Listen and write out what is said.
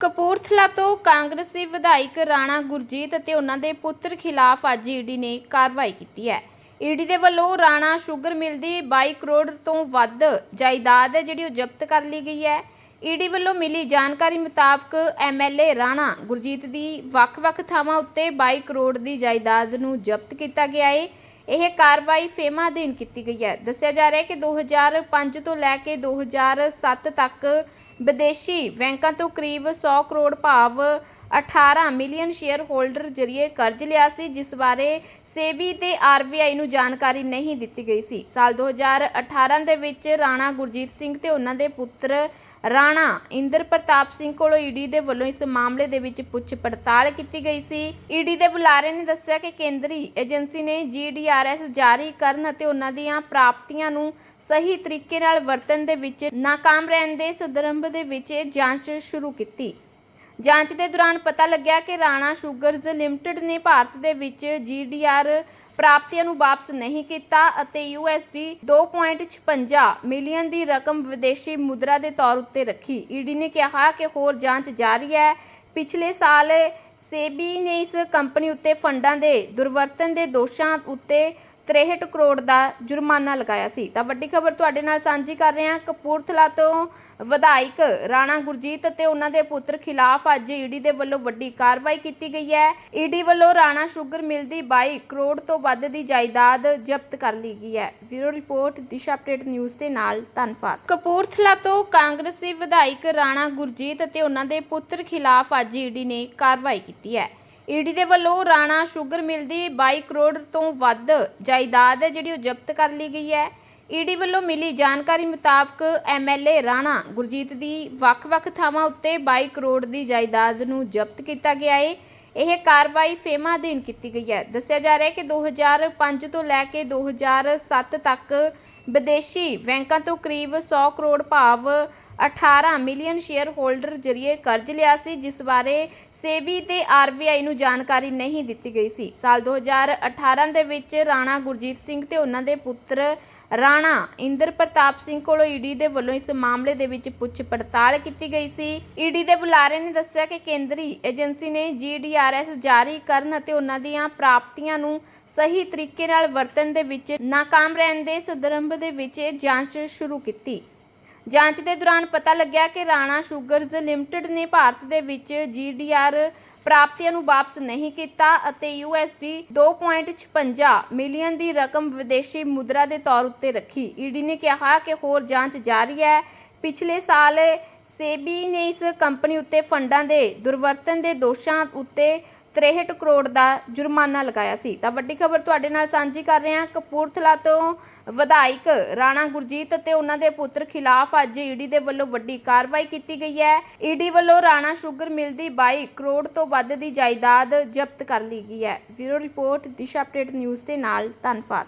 ਕਪੂਰਥਲਾ ਤੋਂ ਕਾਂਗਰਸੀ ਵਿਧਾਇਕ ਰਾਣਾ ਗੁਰਜੀਤ ਅਤੇ ਉਹਨਾਂ ਦੇ ਪੁੱਤਰ ਖਿਲਾਫ ਅੱਜ ਈਡੀ ਨੇ ਕਾਰਵਾਈ ਕੀਤੀ ਹੈ। ਈਡੀ ਦੇ ਵੱਲੋਂ ਰਾਣਾ ਸ਼ੂਗਰ ਮਿਲ ਦੀ 22 ਕਰੋੜ ਤੋਂ ਵੱਧ ਜਾਇਦਾਦ ਹੈ ਜਿਹੜੀ ਉਹ ਜ਼ਬਤ ਕਰ ਲਈ ਗਈ ਹੈ। ਈਡੀ ਵੱਲੋਂ ਮਿਲੀ ਜਾਣਕਾਰੀ ਮੁਤਾਬਕ ਐਮਐਲਏ ਰਾਣਾ ਗੁਰਜੀਤ ਦੀ ਵੱਖ-ਵੱਖ ਥਾਵਾਂ ਉੱਤੇ 22 ਕਰੋੜ ਦੀ ਜਾਇਦਾਦ ਨੂੰ ਜ਼ਬਤ ਕੀਤਾ ਗਿਆ ਹੈ ਇਹ ਕਾਰਵਾਈ ਫੇਮਾ ਅਧੀਨ ਕੀਤੀ ਗਈ ਹੈ। ਦੱਸਿਆ ਜਾ ਰਿਹਾ ਹੈ ਕਿ 2005 ਤੋਂ ਲੈ ਕੇ 2007 ਤੱਕ ਵਿਦੇਸ਼ੀ ਬੈਂਕਾਂ ਤੋਂ ਕਰੀਬ 100 ਕਰੋੜ ਭਾਵ 18 ਮਿਲੀਅਨ ਸ਼ੇਅਰ ਹੋਲਡਰ ਜਰੀਏ ਕਰਜ਼ ਲਿਆ ਸੀ, ਜਿਸ ਬਾਰੇ ਸੇਬੀ ਤੇ ਆਰਬੀਆਈ ਨੂੰ ਜਾਣਕਾਰੀ ਨਹੀਂ ਦਿੱਤੀ ਗਈ ਸੀ। ਸਾਲ 2018 ਦੇ ਵਿੱਚ ਰਾਣਾ ਗੁਰਜੀਤ ਸਿੰਘ ਤੇ ਉਹਨਾਂ ਦੇ ਪੁੱਤਰ ਰਾਣਾ ਇੰਦਰ ਪ੍ਰਤਾਪ ਸਿੰਘ ਕੋਲੋਂ ਈਡੀ ਦੇ ਵੱਲੋਂ ਇਸ ਮਾਮਲੇ ਦੇ ਵਿੱਚ ਪੁੱਛ ਪੜਤਾਲ ਕੀਤੀ ਗਈ ਸੀ। ਈਡੀ ਦੇ ਬੁਲਾਰੇ ਨੇ ਦੱਸਿਆ ਕਿ ਕੇਂਦਰੀ ਏਜੰਸੀ ਨੇ ਜੀਡੀਆਰਐਸ ਜਾਰੀ ਕਰਨ ਅਤੇ ਉਹਨਾਂ ਦੀਆਂ ਪ੍ਰਾਪਤੀਆਂ ਨੂੰ ਸਹੀ ਤਰੀਕੇ ਨਾਲ ਵਰਤਣ ਦੇ ਵਿੱਚ ਨਾਕਾਮ ਰਹਿਣ ਦੇ ਸੰਦਰਭ ਦੇ ਵਿੱਚ ਇਹ ਜਾਂਚ ਸ਼ੁਰੂ ਕੀਤੀ। ਜਾਂਚ ਦੇ ਦੌਰਾਨ ਪਤਾ ਲੱਗਿਆ ਕਿ ਰਾਣਾ ਸ਼ੂਗਰਜ਼ ਲਿਮਟਿਡ ਨੇ ਭਾਰਤ ਦੇ ਵਿੱਚ ਜੀਡੀਆਰ ਪ੍ਰਾਪਤੀਆਂ ਨੂੰ ਵਾਪਸ ਨਹੀਂ ਕੀਤਾ ਅਤੇ USD 2.56 ਮਿਲੀਅਨ ਦੀ ਰਕਮ ਵਿਦੇਸ਼ੀ ਮੁਦਰਾ ਦੇ ਤੌਰ ਉੱਤੇ ਰੱਖੀ। ਈਡੀ ਨੇ ਕਿਹਾ ਕਿ ਹੋਰ ਜਾਂਚ ਜਾਰੀ ਹੈ। ਪਿਛਲੇ ਸਾਲ ਸੇਬੀ ਨੇ ਇਸ ਕੰਪਨੀ ਉੱਤੇ ਫੰਡਾਂ ਦੇ ਦੁਰਵਰਤਨ ਦੇ ਦੋਸ਼ਾਂ ਉੱਤੇ 63 ਕਰੋੜ ਦਾ ਜੁਰਮਾਨਾ ਲਗਾਇਆ ਸੀ। ਤਾਂ ਵੱਡੀ ਖਬਰ ਤੁਹਾਡੇ ਨਾਲ ਸਾਂਝੀ ਕਰ ਰਹੇ ਹਾਂ। ਕਪੂਰਥਲਾ ਤੋਂ ਵਿਧਾਇਕ ਰਾਣਾ ਗੁਰਜੀਤ ਅਤੇ ਉਹਨਾਂ ਦੇ ਪੁੱਤਰ ਖਿਲਾਫ ਅੱਜ ਈਡੀ ਦੇ ਵੱਲੋਂ ਵੱਡੀ ਕਾਰਵਾਈ ਕੀਤੀ ਗਈ ਹੈ। ਈਡੀ ਵੱਲੋਂ ਰਾਣਾ ਸ਼ੂਗਰ ਮਿਲ ਦੀ 22 ਕਰੋੜ ਤੋਂ ਵੱਧ ਦੀ ਜਾਇਦਾਦ ਜ਼ਬਤ ਕਰ ਲਈ ਗਈ ਹੈ। Bureau report, Disha update news ਦੇ ਨਾਲ ਧੰਨਵਾਦ। ਕਪੂਰਥਲਾ ਤੋਂ ਕਾਂਗਰਸੀ ਵਿਧਾਇਕ ਰਾਣਾ ਗੁਰਜੀਤ ਅਤੇ ਉਹਨਾਂ ਦੇ ਪੁੱਤਰ ਖਿਲਾਫ ਅੱਜ ਈਡੀ ਨੇ ਕਾਰਵਾਈ ਕੀਤੀ ਹੈ। ਈਡੀ ਦੇ ਵੱਲੋਂ ਰਾਣਾ ਸ਼ੂਗਰ ਮਿਲ ਦੀ 22 ਕਰੋੜ ਤੋਂ ਵੱਧ ਜਾਇਦਾਦ ਹੈ ਜਿਹੜੀ ਉਹ ਜ਼ਬਤ ਕਰ ਲਈ ਗਈ ਹੈ। ਈਡੀ ਵੱਲੋਂ ਮਿਲੀ ਜਾਣਕਾਰੀ ਮੁਤਾਬਕ ਐਮਐਲਏ ਰਾਣਾ ਗੁਰਜੀਤ ਦੀ ਵੱਖ-ਵੱਖ ਥਾਵਾਂ ਉੱਤੇ 22 ਕਰੋੜ ਦੀ ਜਾਇਦਾਦ ਨੂੰ ਜ਼ਬਤ ਕੀਤਾ ਗਿਆ ਹੈ ਇਹ ਕਾਰਵਾਈ ਫੇਮਾ ਅਧੀਨ ਕੀਤੀ ਗਈ ਹੈ। ਦੱਸਿਆ ਜਾ ਰਿਹਾ ਹੈ ਕਿ 2005 ਤੋਂ ਲੈ ਕੇ 2007 ਤੱਕ ਵਿਦੇਸ਼ੀ ਬੈਂਕਾਂ ਤੋਂ ਕਰੀਬ 100 ਕਰੋੜ ਭਾਵ 18 ਮਿਲੀਅਨ ਸ਼ੇਅਰ ਹੋਲਡਰ ਜਰੀਏ ਕਰਜ਼ ਲਿਆ ਸੀ, ਜਿਸ ਬਾਰੇ ਸੇਬੀ ਤੇ ਆਰਬੀਆਈ ਨੂੰ ਜਾਣਕਾਰੀ ਨਹੀਂ ਦਿੱਤੀ ਗਈ ਸੀ। ਸਾਲ 2018 ਦੇ ਵਿੱਚ ਰਾਣਾ ਗੁਰਜੀਤ ਸਿੰਘ ਤੇ ਉਹਨਾਂ ਦੇ ਪੁੱਤਰ ਰਾਣਾ ਇੰਦਰ ਪ੍ਰਤਾਪ ਸਿੰਘ ਕੋਲੋਂ ਈਡੀ ਦੇ ਵੱਲੋਂ ਇਸ ਮਾਮਲੇ ਦੇ ਵਿੱਚ ਪੁੱਛ ਪੜਤਾਲ ਕੀਤੀ ਗਈ ਸੀ। ਈਡੀ ਦੇ ਬੁਲਾਰੇ ਨੇ ਦੱਸਿਆ ਕਿ ਕੇਂਦਰੀ ਏਜੰਸੀ ਨੇ ਜੀਡੀਆਰਐਸ ਜਾਰੀ ਕਰਨ ਅਤੇ ਉਹਨਾਂ ਦੀਆਂ ਪ੍ਰਾਪਤੀਆਂ ਨੂੰ ਸਹੀ ਤਰੀਕੇ ਨਾਲ ਵਰਤਣ ਦੇ ਵਿੱਚ ਨਾਕਾਮ ਰਹਿਣ ਦੇ ਸੰਦਰਭ ਦੇ ਵਿੱਚ ਇਹ ਜਾਂਚ ਸ਼ੁਰੂ ਕੀਤੀ। ਜਾਂਚ ਦੇ ਦੌਰਾਨ ਪਤਾ ਲੱਗਿਆ ਕਿ ਰਾਣਾ ਸ਼ੂਗਰਜ਼ ਲਿਮਟਿਡ ਨੇ ਭਾਰਤ ਦੇ ਵਿੱਚ ਜੀਡੀਆਰ ਪ੍ਰਾਪਤੀਆਂ ਨੂੰ ਵਾਪਸ ਨਹੀਂ ਕੀਤਾ ਅਤੇ USD 2.56 ਮਿਲੀਅਨ ਦੀ ਰਕਮ ਵਿਦੇਸ਼ੀ ਮੁਦਰਾ ਦੇ ਤੌਰ ਉੱਤੇ ਰੱਖੀ। ਈਡੀ ਨੇ ਕਿਹਾ ਕਿ ਹੋਰ ਜਾਂਚ ਜਾਰੀ ਹੈ। ਪਿਛਲੇ ਸਾਲ ਸੇਬੀ ਨੇ ਇਸ ਕੰਪਨੀ ਉੱਤੇ ਫੰਡਾਂ ਦੇ ਦੁਰਵਰਤਨ ਦੇ ਦੋਸ਼ਾਂ ਉੱਤੇ 63 ਕਰੋੜ ਦਾ ਜੁਰਮਾਨਾ ਲਗਾਇਆ ਸੀ। ਤਾਂ ਵੱਡੀ ਖਬਰ ਤੁਹਾਡੇ ਨਾਲ ਸਾਂਝੀ ਕਰ ਰਹੇ ਹਾਂ। ਕਪੂਰਥਲਾ ਤੋਂ ਵਿਧਾਇਕ ਰਾਣਾ ਗੁਰਜੀਤ ਅਤੇ ਉਹਨਾਂ ਦੇ ਪੁੱਤਰ ਖਿਲਾਫ ਅੱਜ ਈਡੀ ਦੇ ਵੱਲੋਂ ਵੱਡੀ ਕਾਰਵਾਈ ਕੀਤੀ ਗਈ ਹੈ। ਈਡੀ ਵੱਲੋਂ ਰਾਣਾ ਸ਼ੂਗਰ ਮਿਲ ਦੀ 22 ਕਰੋੜ ਤੋਂ ਵੱਧ ਦੀ ਜਾਇਦਾਦ ਜ਼ਬਤ ਕਰ ਲਈ ਗਈ ਹੈ। Bureau report, Disha update news ਦੇ ਨਾਲ ਧੰਨਵਾਦ।